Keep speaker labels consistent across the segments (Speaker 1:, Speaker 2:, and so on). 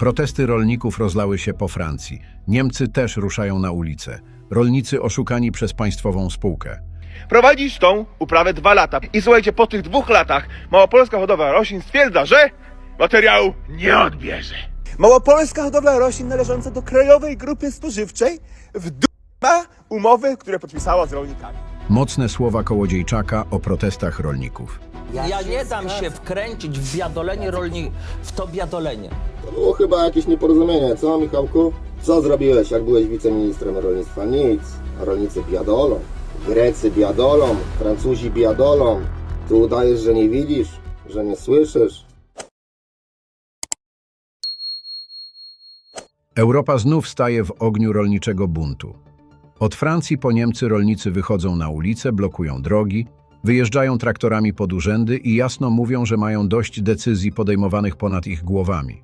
Speaker 1: Protesty rolników rozlały się po Francji. Niemcy też ruszają na ulice. Rolnicy oszukani przez państwową spółkę.
Speaker 2: Prowadzisz tą uprawę dwa lata. I słuchajcie, po tych dwóch latach Małopolska Hodowla Roślin stwierdza, że materiału nie odbierze.
Speaker 3: Małopolska hodowla roślin należąca do Krajowej Grupy Spożywczej w ma umowy, które podpisała z rolnikami.
Speaker 1: Mocne słowa Kołodziejczaka o protestach rolników.
Speaker 4: Ja nie dam się wkręcić w biadolenie rolni... w to biadolenie.
Speaker 5: To było chyba jakieś nieporozumienie, co Michałku? Co zrobiłeś, jak byłeś wiceministrem rolnictwa? Nic. A rolnicy biadolą, Grecy biadolą, Francuzi biadolą. Ty udajesz, że nie widzisz, że nie słyszysz.
Speaker 1: Europa znów staje w ogniu rolniczego buntu. Od Francji po Niemcy rolnicy wychodzą na ulice, blokują drogi, wyjeżdżają traktorami pod urzędy i jasno mówią, że mają dość decyzji podejmowanych ponad ich głowami.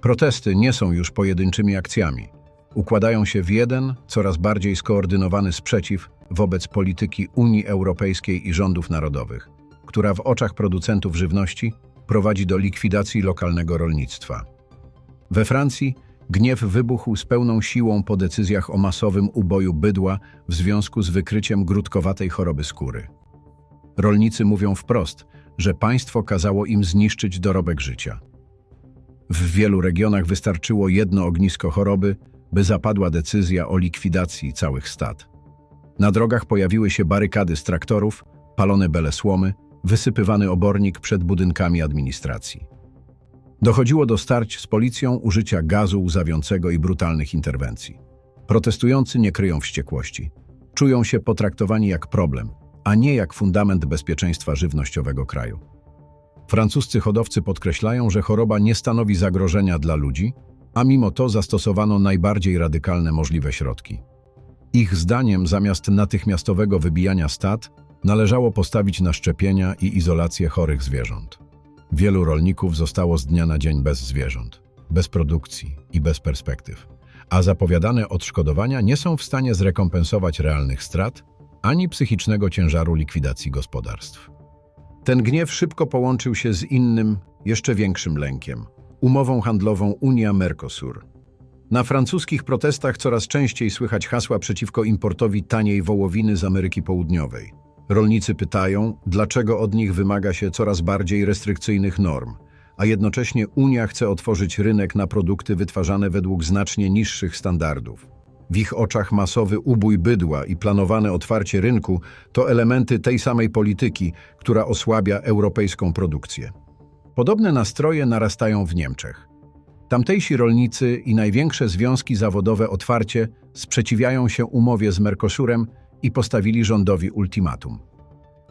Speaker 1: Protesty nie są już pojedynczymi akcjami. Układają się w jeden, coraz bardziej skoordynowany sprzeciw wobec polityki Unii Europejskiej i rządów narodowych, która w oczach producentów żywności prowadzi do likwidacji lokalnego rolnictwa. We Francji gniew wybuchł z pełną siłą po decyzjach o masowym uboju bydła w związku z wykryciem grudkowatej choroby skóry. Rolnicy mówią wprost, że państwo kazało im zniszczyć dorobek życia. W wielu regionach wystarczyło jedno ognisko choroby, by zapadła decyzja o likwidacji całych stad. Na drogach pojawiły się barykady z traktorów, palone bele słomy, wysypywany obornik przed budynkami administracji. Dochodziło do starć z policją, użycia gazu łzawiącego i brutalnych interwencji. Protestujący nie kryją wściekłości. Czują się potraktowani jak problem, a nie jak fundament bezpieczeństwa żywnościowego kraju. Francuscy hodowcy podkreślają, że choroba nie stanowi zagrożenia dla ludzi, a mimo to zastosowano najbardziej radykalne możliwe środki. Ich zdaniem zamiast natychmiastowego wybijania stad należało postawić na szczepienia i izolację chorych zwierząt. Wielu rolników zostało z dnia na dzień bez zwierząt, bez produkcji i bez perspektyw, a zapowiadane odszkodowania nie są w stanie zrekompensować realnych strat ani psychicznego ciężaru likwidacji gospodarstw. Ten gniew szybko połączył się z innym, jeszcze większym lękiem umową handlową Unia-Mercosur. Na francuskich protestach coraz częściej słychać hasła przeciwko importowi taniej wołowiny z Ameryki Południowej. Rolnicy pytają, dlaczego od nich wymaga się coraz bardziej restrykcyjnych norm, a jednocześnie Unia chce otworzyć rynek na produkty wytwarzane według znacznie niższych standardów. W ich oczach masowy ubój bydła i planowane otwarcie rynku to elementy tej samej polityki, która osłabia europejską produkcję. Podobne nastroje narastają w Niemczech. Tamtejsi rolnicy i największe związki zawodowe otwarcie sprzeciwiają się umowie z Mercosurem i postawili rządowi ultimatum.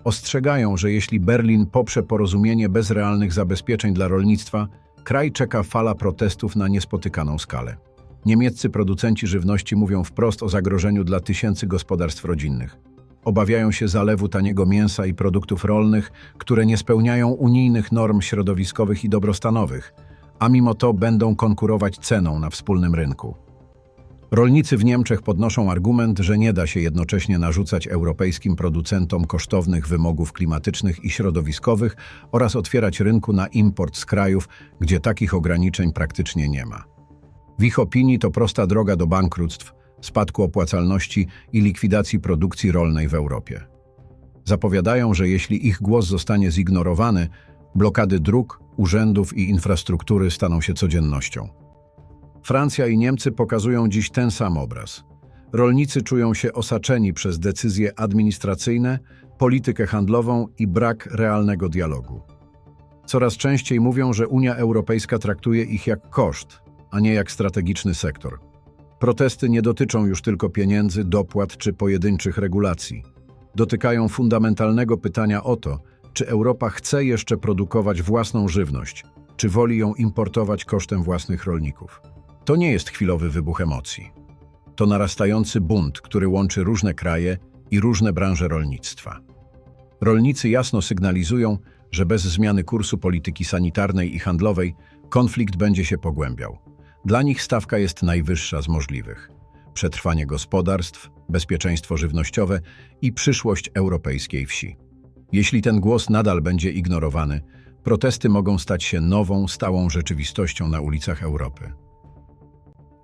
Speaker 1: Ostrzegają, że jeśli Berlin poprze porozumienie bez realnych zabezpieczeń dla rolnictwa, kraj czeka fala protestów na niespotykaną skalę. Niemieccy producenci żywności mówią wprost o zagrożeniu dla tysięcy gospodarstw rodzinnych. Obawiają się zalewu taniego mięsa i produktów rolnych, które nie spełniają unijnych norm środowiskowych i dobrostanowych, a mimo to będą konkurować ceną na wspólnym rynku. Rolnicy w Niemczech podnoszą argument, że nie da się jednocześnie narzucać europejskim producentom kosztownych wymogów klimatycznych i środowiskowych oraz otwierać rynku na import z krajów, gdzie takich ograniczeń praktycznie nie ma. W ich opinii to prosta droga do bankructw, spadku opłacalności i likwidacji produkcji rolnej w Europie. Zapowiadają, że jeśli ich głos zostanie zignorowany, blokady dróg, urzędów i infrastruktury staną się codziennością. Francja i Niemcy pokazują dziś ten sam obraz. Rolnicy czują się osaczeni przez decyzje administracyjne, politykę handlową i brak realnego dialogu. Coraz częściej mówią, że Unia Europejska traktuje ich jak koszt, a nie jak strategiczny sektor. Protesty nie dotyczą już tylko pieniędzy, dopłat czy pojedynczych regulacji. Dotykają fundamentalnego pytania o to, czy Europa chce jeszcze produkować własną żywność, czy woli ją importować kosztem własnych rolników. To nie jest chwilowy wybuch emocji. To narastający bunt, który łączy różne kraje i różne branże rolnictwa. Rolnicy jasno sygnalizują, że bez zmiany kursu polityki sanitarnej i handlowej konflikt będzie się pogłębiał. Dla nich stawka jest najwyższa z możliwych. Przetrwanie gospodarstw, bezpieczeństwo żywnościowe i przyszłość europejskiej wsi. Jeśli ten głos nadal będzie ignorowany, protesty mogą stać się nową, stałą rzeczywistością na ulicach Europy.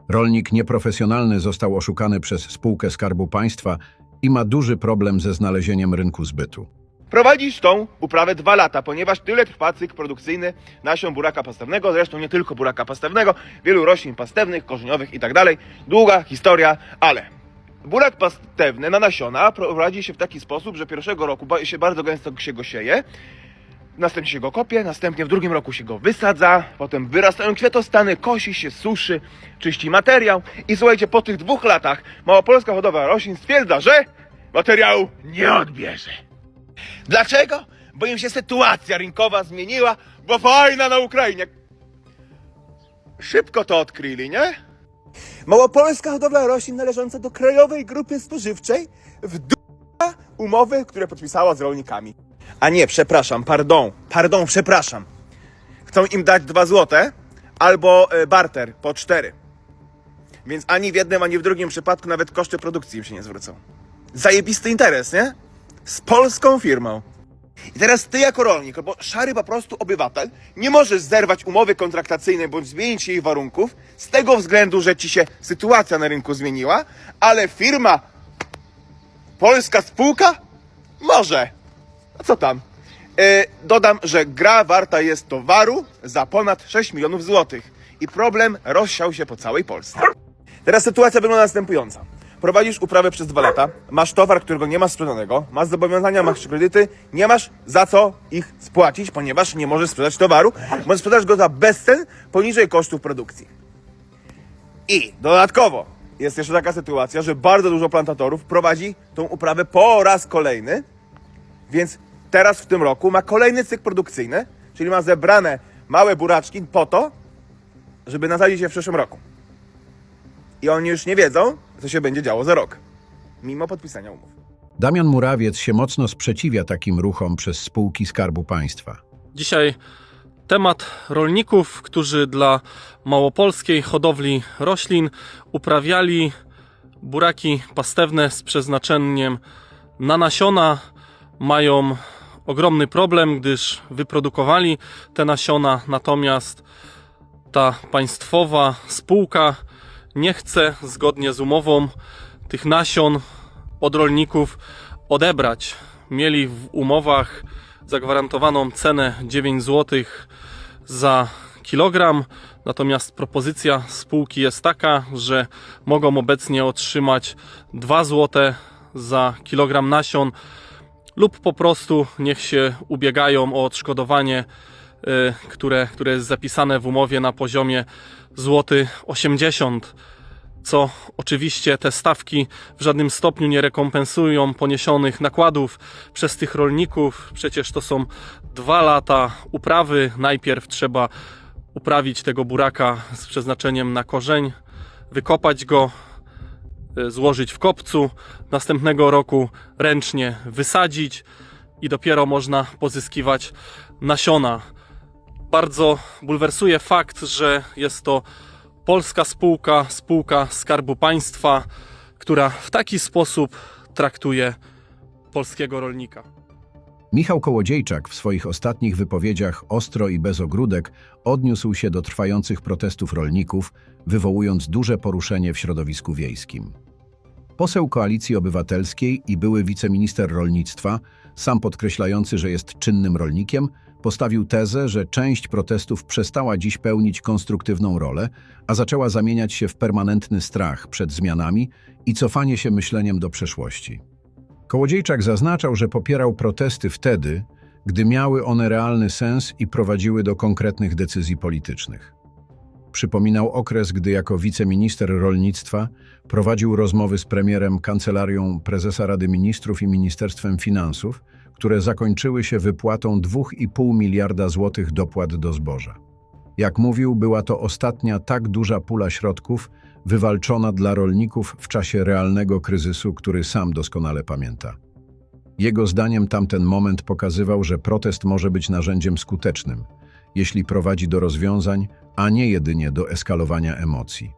Speaker 1: Rolnik nieprofesjonalny został oszukany przez spółkę Skarbu Państwa i ma duży problem ze znalezieniem rynku zbytu.
Speaker 2: Prowadzisz tą uprawę dwa lata, ponieważ tyle trwa cykl produkcyjny nasion buraka pastewnego, zresztą nie tylko buraka pastewnego, wielu roślin pastewnych, korzeniowych i tak. Długa historia, ale burak pastewny na nasiona prowadzi się w taki sposób, że pierwszego roku się bardzo gęsto się go sieje, następnie się go kopie, następnie w drugim roku się go wysadza, potem wyrastają kwiatostany, kosi się, suszy, czyści materiał i słuchajcie, po tych dwóch latach Małopolska Hodowla Roślin stwierdza, że materiału nie odbierze. Dlaczego? Bo im się sytuacja rynkowa zmieniła, bo wojna na Ukrainie. Szybko to odkryli, nie?
Speaker 3: Małopolska hodowla roślin należąca do Krajowej Grupy Spożywczej w umowy, które podpisała z rolnikami. A nie, przepraszam, pardon, pardon, przepraszam. Chcą im dać 2 złote albo e, barter po 4. Więc ani w jednym, ani w drugim przypadku nawet koszty produkcji im się nie zwrócą. Zajebisty interes, nie? Z polską firmą. I teraz ty jako rolnik, bo szary po prostu obywatel, nie możesz zerwać umowy kontraktacyjnej bądź zmienić jej warunków z tego względu, że ci się sytuacja na rynku zmieniła, ale firma, polska spółka może. A co tam? E, dodam, że gra warta jest towaru za ponad 6 milionów złotych i problem rozsiał się po całej Polsce. Teraz sytuacja wygląda następująca. Prowadzisz uprawę przez dwa lata, masz towar, którego nie masz sprzedanego, masz zobowiązania, masz kredyty, nie masz za co ich spłacić, ponieważ nie możesz sprzedać towaru, możesz sprzedać go za bezcen poniżej kosztów produkcji. I dodatkowo jest jeszcze taka sytuacja, że bardzo dużo plantatorów prowadzi tą uprawę po raz kolejny, więc teraz w tym roku ma kolejny cykl produkcyjny, czyli ma zebrane małe buraczki po to, żeby nasadzić je w przyszłym roku. I oni już nie wiedzą, co się będzie działo za rok, mimo podpisania umów.
Speaker 1: Damian Murawiec się mocno sprzeciwia takim ruchom przez spółki Skarbu Państwa.
Speaker 6: Dzisiaj temat rolników, którzy dla małopolskiej hodowli roślin uprawiali buraki pastewne z przeznaczeniem na nasiona. Mają ogromny problem, gdyż wyprodukowali te nasiona, natomiast ta państwowa spółka nie chce zgodnie z umową tych nasion od rolników odebrać. Mieli w umowach zagwarantowaną cenę 9 zł za kilogram, natomiast propozycja spółki jest taka, że mogą obecnie otrzymać 2 zł za kilogram nasion lub po prostu niech się ubiegają o odszkodowanie, które, które jest zapisane w umowie na poziomie złoty 80 co oczywiście te stawki w żadnym stopniu nie rekompensują poniesionych nakładów przez tych rolników. Przecież to są dwa lata uprawy. Najpierw trzeba uprawić tego buraka z przeznaczeniem na korzeń, wykopać go, y, złożyć w kopcu, następnego roku ręcznie wysadzić i dopiero można pozyskiwać nasiona. Bardzo bulwersuje fakt, że jest to polska spółka, spółka Skarbu Państwa, która w taki sposób traktuje polskiego rolnika.
Speaker 1: Michał Kołodziejczak w swoich ostatnich wypowiedziach ostro i bez ogródek odniósł się do trwających protestów rolników, wywołując duże poruszenie w środowisku wiejskim. Poseł Koalicji Obywatelskiej i były wiceminister rolnictwa, sam podkreślający, że jest czynnym rolnikiem, postawił tezę, że część protestów przestała dziś pełnić konstruktywną rolę, a zaczęła zamieniać się w permanentny strach przed zmianami i cofanie się myśleniem do przeszłości. Kołodziejczak zaznaczał, że popierał protesty wtedy, gdy miały one realny sens i prowadziły do konkretnych decyzji politycznych. Przypominał okres, gdy jako wiceminister rolnictwa prowadził rozmowy z premierem, kancelarią prezesa Rady Ministrów i Ministerstwem Finansów, które zakończyły się wypłatą 2,5 miliarda złotych dopłat do zboża. Jak mówił, była to ostatnia tak duża pula środków wywalczona dla rolników w czasie realnego kryzysu, który sam doskonale pamięta. Jego zdaniem tamten moment pokazywał, że protest może być narzędziem skutecznym, jeśli prowadzi do rozwiązań, a nie jedynie do eskalowania emocji.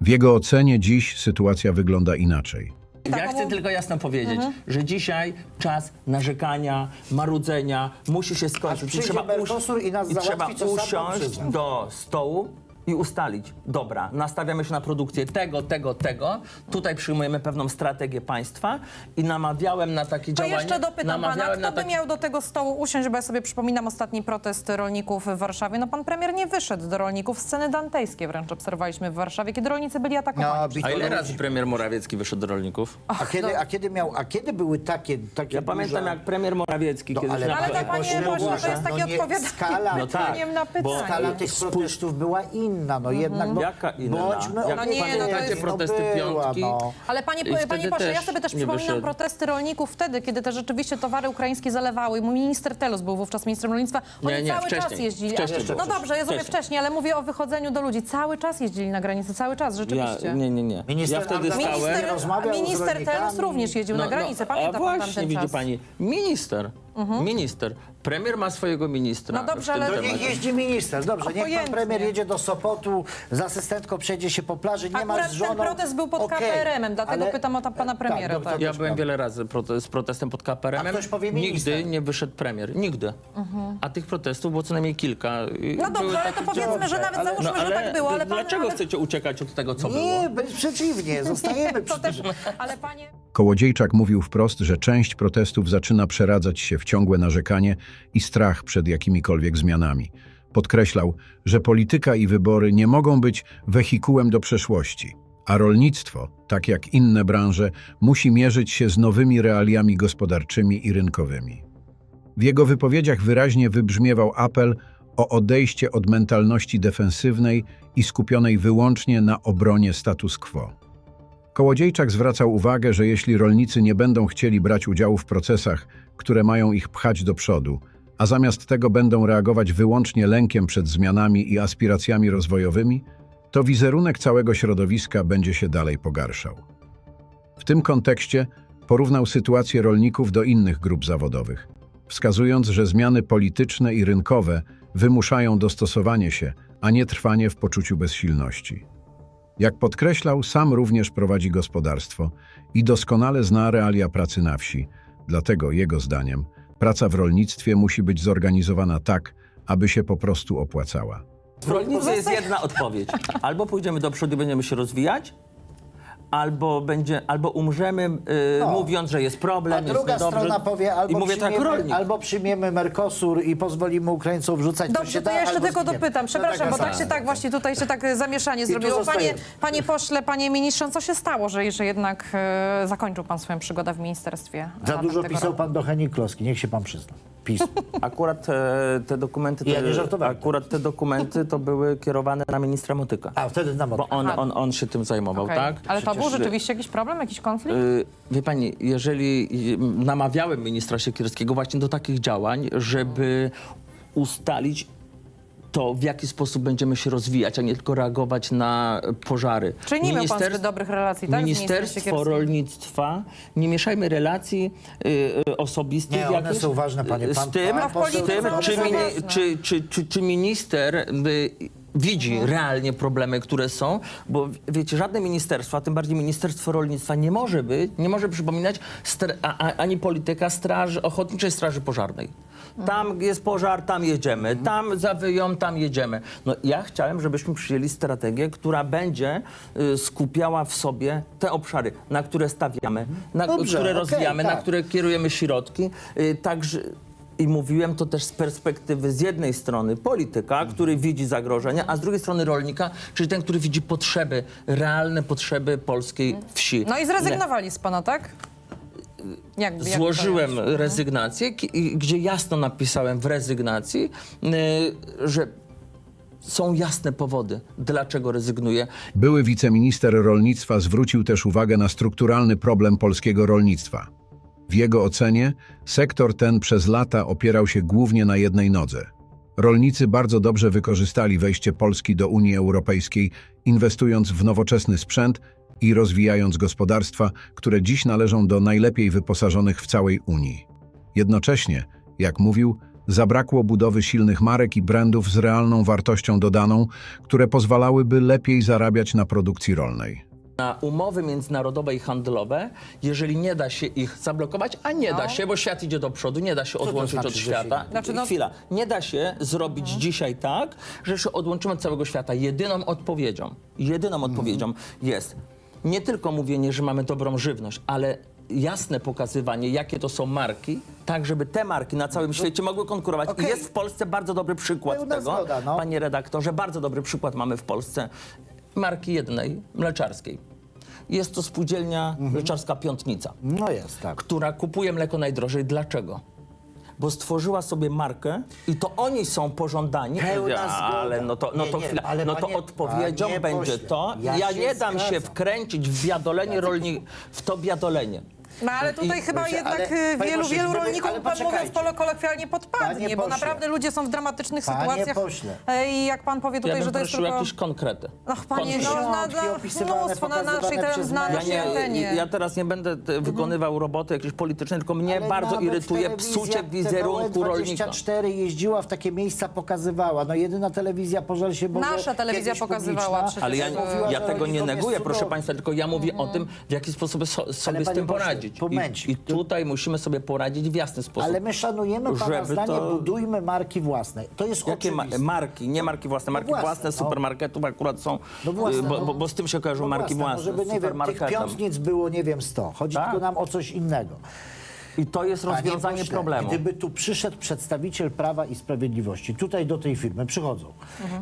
Speaker 1: W jego ocenie dziś sytuacja wygląda inaczej.
Speaker 4: Ja
Speaker 7: taką-
Speaker 4: chcę tylko jasno powiedzieć,
Speaker 7: Mhm.
Speaker 4: że dzisiaj czas narzekania, marudzenia musi się skończyć.
Speaker 8: Aż przyjdzie Mercosur i nas załatwi,
Speaker 4: trzeba
Speaker 8: co sam nam
Speaker 4: usiąść
Speaker 8: przyzna.
Speaker 4: do stołu i ustalić, dobra, nastawiamy się na produkcję tego, tego, tego, tutaj przyjmujemy pewną strategię państwa i namawiałem na takie
Speaker 7: To
Speaker 4: działanie.
Speaker 7: jeszcze dopytam pana,
Speaker 4: namawiałem
Speaker 7: kto
Speaker 4: na
Speaker 7: by
Speaker 4: takie-
Speaker 7: miał do tego stołu usiąść, bo ja sobie przypominam ostatni protest rolników w Warszawie. No pan premier nie wyszedł do rolników, sceny dantejskie wręcz obserwowaliśmy w Warszawie, kiedy rolnicy byli atakowani.
Speaker 8: No,
Speaker 4: A ile razy premier Morawiecki wyszedł do rolników?
Speaker 8: A kiedy, a kiedy miał, a kiedy były takie, takie
Speaker 4: Ja pamiętam
Speaker 8: duże...
Speaker 4: jak premier Morawiecki
Speaker 8: No,
Speaker 4: kiedyś
Speaker 8: ale-
Speaker 4: na
Speaker 7: Ale to panie
Speaker 8: pośle
Speaker 7: pośle, to jest takie
Speaker 8: no nie,
Speaker 7: odpowiadanie
Speaker 8: skala-
Speaker 4: No tak,
Speaker 7: na
Speaker 4: bo
Speaker 7: pytanie.
Speaker 8: Skala tych protestów była inna, no jednak... No,
Speaker 4: Jaka inna?
Speaker 8: Bądźmy
Speaker 4: Jak
Speaker 7: No nie, no to
Speaker 8: obiektywni,
Speaker 7: jest-
Speaker 4: protesty
Speaker 8: była,
Speaker 4: piątki?
Speaker 8: No.
Speaker 7: Ale panie,
Speaker 4: I wtedy
Speaker 7: panie pośle, ja
Speaker 4: też
Speaker 7: sobie też
Speaker 4: nie
Speaker 7: przypominam
Speaker 4: wyszedł.
Speaker 7: protesty rolników wtedy, kiedy te rzeczywiście towary ukraińskie zalewały. Mój minister Telus był wówczas ministrem rolnictwa. Oni
Speaker 4: Nie, nie,
Speaker 7: cały czas
Speaker 4: wcześniej.
Speaker 7: jeździli.
Speaker 4: Wcześniej
Speaker 7: no dobrze, ja zrobię
Speaker 4: Wcześniej.
Speaker 7: wcześniej, ale mówię o wychodzeniu do ludzi. Cały czas jeździli na granicę, cały czas, rzeczywiście.
Speaker 4: Ja, nie, nie, nie.
Speaker 8: Minister
Speaker 4: ja wtedy
Speaker 8: Ardanowski
Speaker 4: stałem...
Speaker 7: Minister,
Speaker 8: rozmawiał z
Speaker 7: minister
Speaker 8: rolnikami.
Speaker 7: Telus również jeździł na granicę, pamięta
Speaker 4: No, a
Speaker 7: pan
Speaker 4: właśnie,
Speaker 7: tamten
Speaker 4: widzi
Speaker 7: czas.
Speaker 4: pani, minister, minister, premier ma swojego ministra.
Speaker 7: No dobrze,
Speaker 4: w tym
Speaker 7: ale-
Speaker 8: To niech
Speaker 4: temacie.
Speaker 8: jeździ minister, dobrze, niech pan
Speaker 7: Obojętnie.
Speaker 8: premier jedzie do Sopotu, z asystentką przejdzie się po plaży, nie ma
Speaker 7: Akurat
Speaker 8: z żoną...
Speaker 7: ten protest był pod
Speaker 8: Okej,
Speaker 7: KPRM-em, dlatego
Speaker 8: ale-
Speaker 7: pytam o ta- pana
Speaker 8: Tak,
Speaker 7: premiera,
Speaker 8: dobrze,
Speaker 7: tak.
Speaker 4: Ja byłem wiele razy prote- z protestem pod KPRM.
Speaker 8: A ktoś powie minister.
Speaker 4: Nigdy nie wyszedł premier. Nigdy. A tych protestów było co najmniej kilka.
Speaker 7: No dobrze, ale to powiedzmy, że nawet
Speaker 8: ale-
Speaker 7: załóżmy, że tak było, ale pan...
Speaker 4: dlaczego
Speaker 7: ale...
Speaker 4: chcecie uciekać od tego, co było?
Speaker 8: Nie, przeciwnie, zostajemy
Speaker 7: To
Speaker 8: przy
Speaker 7: też,
Speaker 8: tym.
Speaker 7: ale panie...
Speaker 1: Kołodziejczak mówił wprost, że część protestów zaczyna przeradzać się w ciągłe narzekanie i strach przed jakimikolwiek zmianami. Podkreślał, że polityka i wybory nie mogą być wehikułem do przeszłości, a rolnictwo, tak jak inne branże, musi mierzyć się z nowymi realiami gospodarczymi i rynkowymi. W jego wypowiedziach wyraźnie wybrzmiewał apel o odejście od mentalności defensywnej i skupionej wyłącznie na obronie status quo. Kołodziejczak zwracał uwagę, że jeśli rolnicy nie będą chcieli brać udziału w procesach, które mają ich pchać do przodu, a zamiast tego będą reagować wyłącznie lękiem przed zmianami i aspiracjami rozwojowymi, to wizerunek całego środowiska będzie się dalej pogarszał. W tym kontekście porównał sytuację rolników do innych grup zawodowych, wskazując, że zmiany polityczne i rynkowe wymuszają dostosowanie się, a nie trwanie w poczuciu bezsilności. Jak podkreślał, sam również prowadzi gospodarstwo i doskonale zna realia pracy na wsi. Dlatego, jego zdaniem, praca w rolnictwie musi być zorganizowana tak, aby się po prostu opłacała.
Speaker 4: W rolnictwie jest jedna odpowiedź. Albo pójdziemy do przodu i będziemy się rozwijać, albo, będzie, albo umrzemy y, mówiąc, że jest problem,
Speaker 8: A druga strona powie, albo,
Speaker 4: I mówię tak
Speaker 8: przyjmiemy,
Speaker 4: rolnik.
Speaker 8: albo przyjmiemy Mercosur i pozwolimy Ukraińcom wrzucać co się
Speaker 7: Dobrze, to
Speaker 8: da,
Speaker 7: ja jeszcze tylko
Speaker 8: zginiemy.
Speaker 7: dopytam,
Speaker 8: No
Speaker 7: przepraszam,
Speaker 8: taka
Speaker 7: bo tak się tak właśnie tutaj się tak zamieszanie
Speaker 8: tu
Speaker 7: zrobiło. Panie, panie pośle, panie ministrze, co się stało, że, że jednak e, zakończył pan swoją przygodę w ministerstwie?
Speaker 8: Za dużo pisał
Speaker 7: roku?
Speaker 8: pan do Heni Kloski, niech się pan przyzna. PiS.
Speaker 4: Akurat e, te dokumenty,
Speaker 8: Ja nie żartowałem.
Speaker 4: akurat te dokumenty to były kierowane na ministra Motyka.
Speaker 8: A wtedy na
Speaker 4: Bo on, on, on się tym zajmował,
Speaker 7: Okej.
Speaker 4: tak?
Speaker 7: Ale to był
Speaker 4: Przecież,
Speaker 7: rzeczywiście jakiś problem, jakiś konflikt?
Speaker 4: y, Wie pani, jeżeli y, namawiałem ministra Siekierskiego właśnie do takich działań, żeby ustalić to, w jaki sposób będziemy się rozwijać, a nie tylko reagować na pożary.
Speaker 7: Czyli nie miał pan
Speaker 4: Ministerstw-
Speaker 7: dobrych relacji, tak?
Speaker 4: Ministerstwo? Rolnictwa, nie mieszajmy relacji y, y, osobistych
Speaker 8: Nie, one są ważne, panie.
Speaker 4: y,
Speaker 8: Pan-
Speaker 4: z tym,
Speaker 8: pan
Speaker 4: z tym czy, czy, czy, czy, czy minister widzi
Speaker 7: Mhm.
Speaker 4: realnie problemy, które są, bo wiecie, żadne ministerstwo, a tym bardziej Ministerstwo Rolnictwa nie może być, nie może przypominać ani polityka straży, Ochotniczej Straży Pożarnej. Tam jest pożar, tam jedziemy, tam zawyją, tam jedziemy. No ja chciałem, żebyśmy przyjęli strategię, która będzie y, skupiała w sobie te obszary, na które stawiamy, na
Speaker 8: Dobrze,
Speaker 4: które
Speaker 8: okej,
Speaker 4: rozwijamy, na
Speaker 8: tak.
Speaker 4: które kierujemy środki. Y, Także i mówiłem to też z perspektywy z jednej strony polityka, który widzi zagrożenia, a z drugiej strony rolnika, czyli ten, który widzi potrzeby, realne potrzeby polskiej wsi.
Speaker 7: No i zrezygnowali z pana, tak? Jak, jak
Speaker 4: Złożyłem
Speaker 7: to jest?
Speaker 4: rezygnację, gdzie jasno napisałem w rezygnacji, y, że są jasne powody, dlaczego rezygnuję.
Speaker 1: Były wiceminister rolnictwa zwrócił też uwagę na strukturalny problem polskiego rolnictwa. W jego ocenie sektor ten przez lata opierał się głównie na jednej nodze. Rolnicy bardzo dobrze wykorzystali wejście Polski do Unii Europejskiej, inwestując w nowoczesny sprzęt i rozwijając gospodarstwa, które dziś należą do najlepiej wyposażonych w całej Unii. Jednocześnie, jak mówił, zabrakło budowy silnych marek i brandów z realną wartością dodaną, które pozwalałyby lepiej zarabiać na produkcji rolnej.
Speaker 4: na umowy międzynarodowe i handlowe, jeżeli nie da się ich zablokować, a nie da się, bo świat idzie do przodu, nie da się
Speaker 8: to
Speaker 4: odłączyć
Speaker 8: znaczy,
Speaker 4: od świata.
Speaker 8: się-
Speaker 7: Znaczy, no-
Speaker 4: Chwila, nie da się zrobić dzisiaj tak, że się odłączymy od całego świata. Jedyną odpowiedzią, jedyną odpowiedzią jest nie tylko mówienie, że mamy dobrą żywność, ale jasne pokazywanie, jakie to są marki, tak żeby te marki na całym świecie mogły konkurować. I jest w Polsce bardzo dobry przykład
Speaker 8: Pełna
Speaker 4: tego,
Speaker 8: zgoda, no.
Speaker 4: panie redaktorze, bardzo dobry przykład mamy w Polsce marki jednej, mleczarskiej. Jest to spółdzielnia mleczarska Piątnica,
Speaker 8: No jest, tak.
Speaker 4: która kupuje mleko najdrożej. Dlaczego? Bo stworzyła sobie markę i to oni są pożądani.
Speaker 8: Pełna
Speaker 4: ale
Speaker 8: zgoda.
Speaker 4: no to, no
Speaker 8: Nie,
Speaker 4: to,
Speaker 8: nie,
Speaker 4: chwila,
Speaker 8: ale
Speaker 4: no to
Speaker 8: panie-
Speaker 4: odpowiedzią
Speaker 8: panie
Speaker 4: będzie
Speaker 8: pośle,
Speaker 4: to.
Speaker 8: ja
Speaker 4: Ja,
Speaker 8: się
Speaker 4: nie dam się
Speaker 8: zgadzam.
Speaker 4: wkręcić w biadolenie rolni, w to biadolenie.
Speaker 7: No ale tutaj
Speaker 4: I-
Speaker 7: chyba
Speaker 8: Proszę,
Speaker 7: jednak
Speaker 8: ale, panie
Speaker 7: wielu,
Speaker 8: pośle,
Speaker 7: wielu rolników,
Speaker 8: ale
Speaker 7: pan mówiąc polo kolokwialnie, podpadnie,
Speaker 8: Panie
Speaker 7: bo
Speaker 8: pośle.
Speaker 7: naprawdę ludzie są w dramatycznych
Speaker 8: Panie
Speaker 7: sytuacjach.
Speaker 8: pośle.
Speaker 7: E, I jak pan powie
Speaker 4: Ja
Speaker 7: tutaj,
Speaker 4: bym
Speaker 7: że to jest tylko...
Speaker 4: jakieś konkrety.
Speaker 7: Ach, panie, no,
Speaker 4: Konkrety.
Speaker 7: na,
Speaker 8: Książki
Speaker 7: na, mnóstwo na naszej,
Speaker 8: przez
Speaker 7: na.
Speaker 4: Ja,
Speaker 7: antenie.
Speaker 4: ja teraz nie będę e, wykonywał roboty jakiejś politycznej, tylko mnie
Speaker 8: Ale
Speaker 4: bardzo irytuje psucie wizerunku rolnika.
Speaker 8: TVN24 jeździła w takie miejsca, pokazywała. No jedyna telewizja, pożal się Boże,
Speaker 7: Nasza telewizja pokazywała.
Speaker 4: Ale ja, ja tego nie neguję, proszę. Państwa, tylko ja mówię o tym, w jaki sposób so, sobie z tym
Speaker 8: pośle,
Speaker 4: poradzić. I, I tutaj musimy sobie poradzić w jasny sposób.
Speaker 8: Ale my szanujemy Pana zdanie,
Speaker 4: to-
Speaker 8: budujmy marki własne. To jest
Speaker 4: Jakie ma, marki, nie marki własne, marki
Speaker 8: własne,
Speaker 4: własne,
Speaker 8: no.
Speaker 4: supermarketów akurat są,
Speaker 8: No własne,
Speaker 4: y, bo,
Speaker 8: no.
Speaker 4: bo, bo z tym się kojarzą
Speaker 8: No
Speaker 4: marki
Speaker 8: własne, Żeby, nie wiem, tych piątnic było, nie wiem, 100. Chodzi
Speaker 4: Tak.
Speaker 8: tylko nam o coś innego.
Speaker 4: I to jest rozwiązanie
Speaker 8: pośle,
Speaker 4: problemu.
Speaker 8: Gdyby tu przyszedł przedstawiciel Prawa i Sprawiedliwości, tutaj do tej firmy przychodzą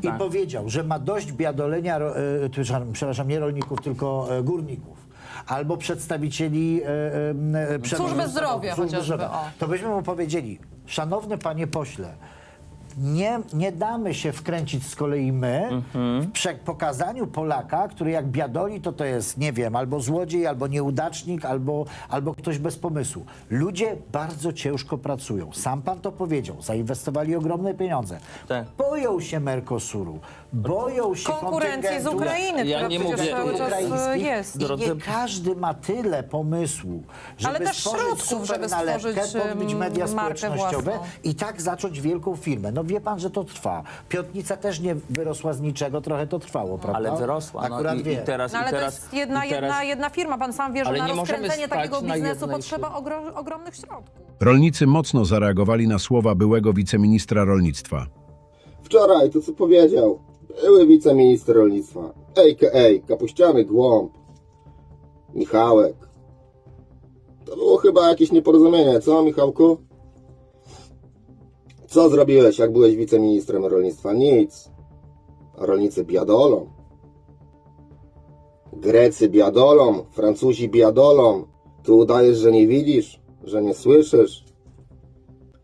Speaker 8: i
Speaker 4: Tak.
Speaker 8: powiedział, że ma dość biadolenia, e, przepraszam, przepraszam, nie rolników, tylko e, górników. Albo przedstawicieli e, e, e, przemysłu-
Speaker 7: Służby zdrowia chociażby, o.
Speaker 8: To byśmy mu powiedzieli, szanowny panie pośle, nie, nie damy się wkręcić z kolei my
Speaker 4: Mhm.
Speaker 8: w prze- pokazaniu Polaka, który jak biadoli, to to jest, nie wiem, albo złodziej, albo nieudacznik, albo, albo ktoś bez pomysłu. Ludzie bardzo ciężko pracują. Sam pan to powiedział. Zainwestowali ogromne pieniądze.
Speaker 4: Tak.
Speaker 8: Boją się Mercosuru. Boją się
Speaker 7: Konkurencji z. Ukrainy,
Speaker 4: Ja
Speaker 7: która
Speaker 4: nie
Speaker 7: przecież
Speaker 4: mówię-
Speaker 7: cały czas e, jest.
Speaker 8: I nie każdy ma tyle pomysłu, żeby
Speaker 7: Ale też
Speaker 8: stworzyć
Speaker 7: środków, żeby
Speaker 8: nalepkę,
Speaker 7: stworzyć,
Speaker 8: podbić media społecznościowe
Speaker 7: własną.
Speaker 8: i tak zacząć wielką firmę. No wie pan, że to trwa. Piątnica też nie wyrosła z niczego, trochę to trwało, prawda?
Speaker 4: Ale wyrosła. No,
Speaker 8: Akurat
Speaker 4: i,
Speaker 8: wie.
Speaker 4: i teraz,
Speaker 7: No ale
Speaker 4: i teraz,
Speaker 7: to jest jedna,
Speaker 4: i teraz,
Speaker 7: jedna, jedna firma. Pan sam wie, że
Speaker 4: Ale
Speaker 7: na
Speaker 4: nie możemy
Speaker 7: rozkręcenie takiego
Speaker 4: na
Speaker 7: biznesu
Speaker 4: jednej
Speaker 7: potrzeba ogro, ogromnych środków.
Speaker 1: Rolnicy mocno zareagowali na słowa byłego wiceministra rolnictwa.
Speaker 5: Wczoraj to co powiedział były wiceminister rolnictwa, a.k.a. kapuściany głąb, Michałek. To było chyba jakieś nieporozumienie, co Michałku? Co zrobiłeś, jak byłeś wiceministrem rolnictwa? Nic. Rolnicy biadolą. Grecy biadolą, Francuzi biadolą. Tu udajesz, że nie widzisz, że nie słyszysz.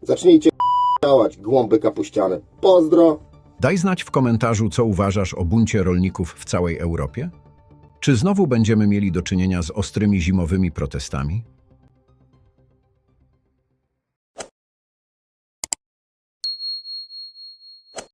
Speaker 5: Zacznijcie działać, głąby kapuściane. Pozdro!
Speaker 1: Daj znać w komentarzu, co uważasz o buncie rolników w całej Europie? Czy znowu będziemy mieli do czynienia z ostrymi zimowymi protestami?